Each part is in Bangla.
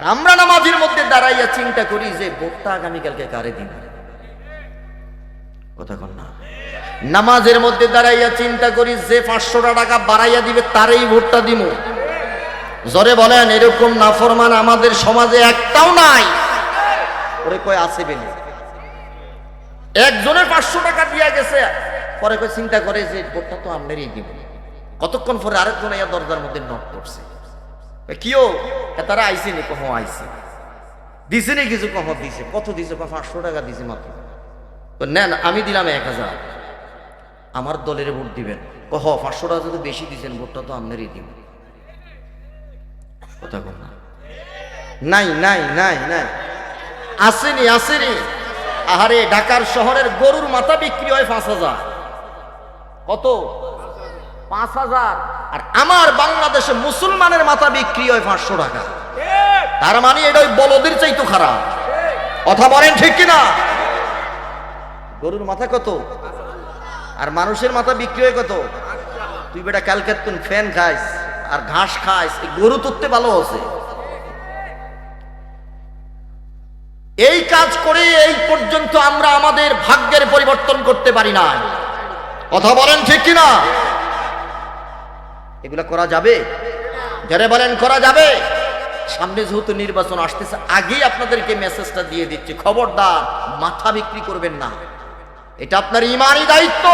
আর আমরা নামাজের মধ্যে দাঁড়াইয়া চিন্তা করি যে ভোটটা আগামীকালকে কারে দিব? কথা কন না। নামাজের মধ্যে দাঁড়াইয়া চিন্তা করি যে পাঁচশোটা টাকা বাড়াইয়া দিবে, তারই ভোটটা দিব জরে বলেন, এরকম নাফরমান আমাদের সমাজে একটাও নাই। ওরে কয়, আছে বেনে। একজনের পাঁচশো টাকা দিয়া গেছে, পরে কয়, চিন্তা করে যে ভোটটা তো আমনেরই দিব কতক্ষণ পরে আরেকজন ইয়া দরজার মধ্যে নক করছে। কিও তারা আইসি নি কহ আইসি দিছে নি কিছু কহ দিছে? কত দিছে? কয় পাঁচশো টাকা দিছে মাত্র। নেন, আমি দিলাম এক হাজার। আমার দলের ভোট দিবেন। কহ পাঁচশো টাকা যদি বেশি দিছেন, ভোটটা তো আপনারই দিব। কথা বল না। নাই নাই নাই নাই। আসেনি আসেনি আহারে, ঢাকার শহরের গরুর মাথা বিক্রি হয় পাঁচ হাজার। কত? পাঁচ হাজার। আর আমার বাংলাদেশে মুসলমানের মাথা বিক্রি হয় পাঁচশো টাকা। তার মানে এটা ওই বলদের চাইতো খারাপ। কথা বলেন ঠিক কিনা? গরুর মাথা কত? আর মানুষের মাথা বিক্রি হয় কত? তুই বেটা কালকে তুই ফ্যান খাইস আর ঘাস খাইস, এই গরু তুলতে ভালো আছে। এই কাজ করে এই পর্যন্ত আমরা আমাদের ভাগ্যের পরিবর্তন করতে পারি না কথা বলেন ঠিক কিনা? এগুলা করা যাবে? যারা বলেন, করা যাবে? সামনে যেহেতু নির্বাচন আসতেছে, আগেই আপনাদেরকে মেসেজটা দিয়ে দিচ্ছি। খবরদার, মাথা বিক্রি করবেন না। এটা আপনার ইমানই দায়িত্ব।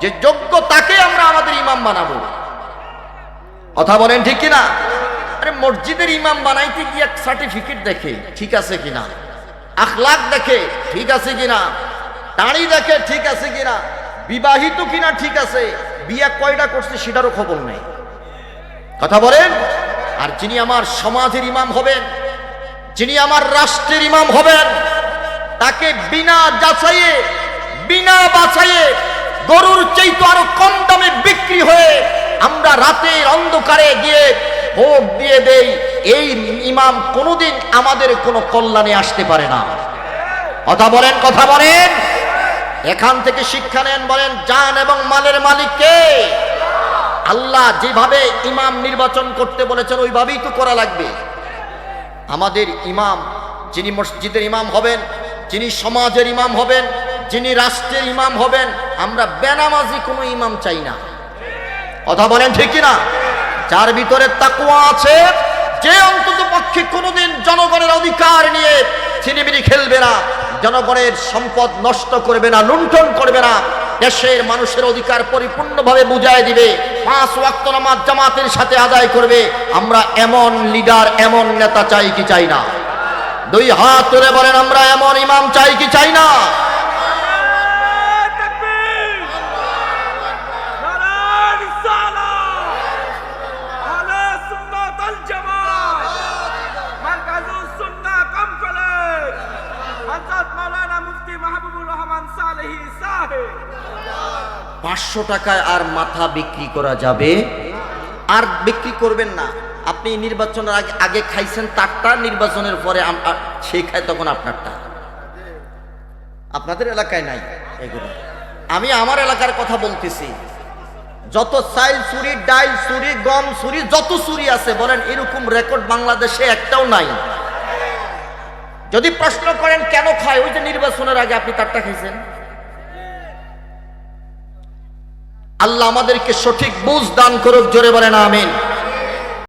যে যোগ্য তাকে আমরা আমাদের ইমাম বানাবো। কথা বলেন ঠিক কিনা? আরে মসজিদের ইমাম বানাইতে গিয়ে সার্টিফিকেট দেখে, ঠিক আছে কিনা? আখলাক দেখে, ঠিক আছে কিনা? দাড়ি দেখে, ঠিক আছে কিনা? বিবাহিত কিনা, ঠিক আছে? বিয়া কয়টা করছে সেটারও খবর নেই। কথা বলেন? আর যিনি আমার সমাজের ইমাম হবেন, যিনি আমার রাষ্ট্রের ইমাম হবেন, তাকে বিনা যাচাইয়ে, বিনা বাছাইয়ে গরুর চাইতো আরও কম দামে বিক্রি হয়ে আমরা রাতের অন্ধকারে গিয়ে ভোট দিয়ে দেই, এই ইমাম কোনোদিন আমাদের কোনো কল্যাণে আসতে পারে না। কথা বলেন কথা বলেন। এখান থেকে শিক্ষা নেন, বলেন জান এবং মালের মালিককে আল্লাহ যেভাবে ইমাম নির্বাচন করতে বলেছেন, ওইভাবেই তো করা লাগবে। আমাদের ইমাম, যিনি মসজিদের ইমাম হবেন, যিনি সমাজের ইমাম হবেন, যিনি রাষ্ট্রের ইমাম হবেন, আমরা বেনামাজি কোনো ইমাম চাই না। কথা বলেন ঠিক না যার ভিতরে তাকুয়া আছে, যে অন্তত পক্ষে কোনোদিন জনগণের অধিকার নিয়ে ছিনিমিনি খেলবে না। জনগণের সম্পদ নষ্ট করবে না, লুণ্ঠন করবে না। দেশের মানুষের অধিকার পরিপূর্ণভাবে বুঝায় দিবে। পাঁচ ওয়াক্ত নামাজ জামাতের সাথে আদায় করবে। আমরা এমন লিডার, এমন নেতা চাই কি চাই না? দুই হাত তুলে বলেন, আমরা এমন ইমাম চাই কি চাই না? পাঁচশো টাকায় আর মাথা বিক্রি করা যাবে। আর বিক্রি করবেন না। আপনি নির্বাচনের আগে আগে খাইছেন তারটা, নির্বাচনের পরে সেই খায় তখন আপনারটা। আপনাদের এলাকায় নাই এগুলো। আমি আমার এলাকার কথা বলতেছি। যত চাইল চুরি, ডাইল চুরি, গম চুরি, যত চুরি আছে, বলেন এরকম রেকর্ড বাংলাদেশে একটাও নাই। যদি প্রশ্ন করেন কেন খায়, ওই যে নির্বাচনের আগে আপনি তারটা খাইছেন? আল্লাহ আমাদেরকে সঠিক বুঝ দান করুক জোরে বলেন আমিন।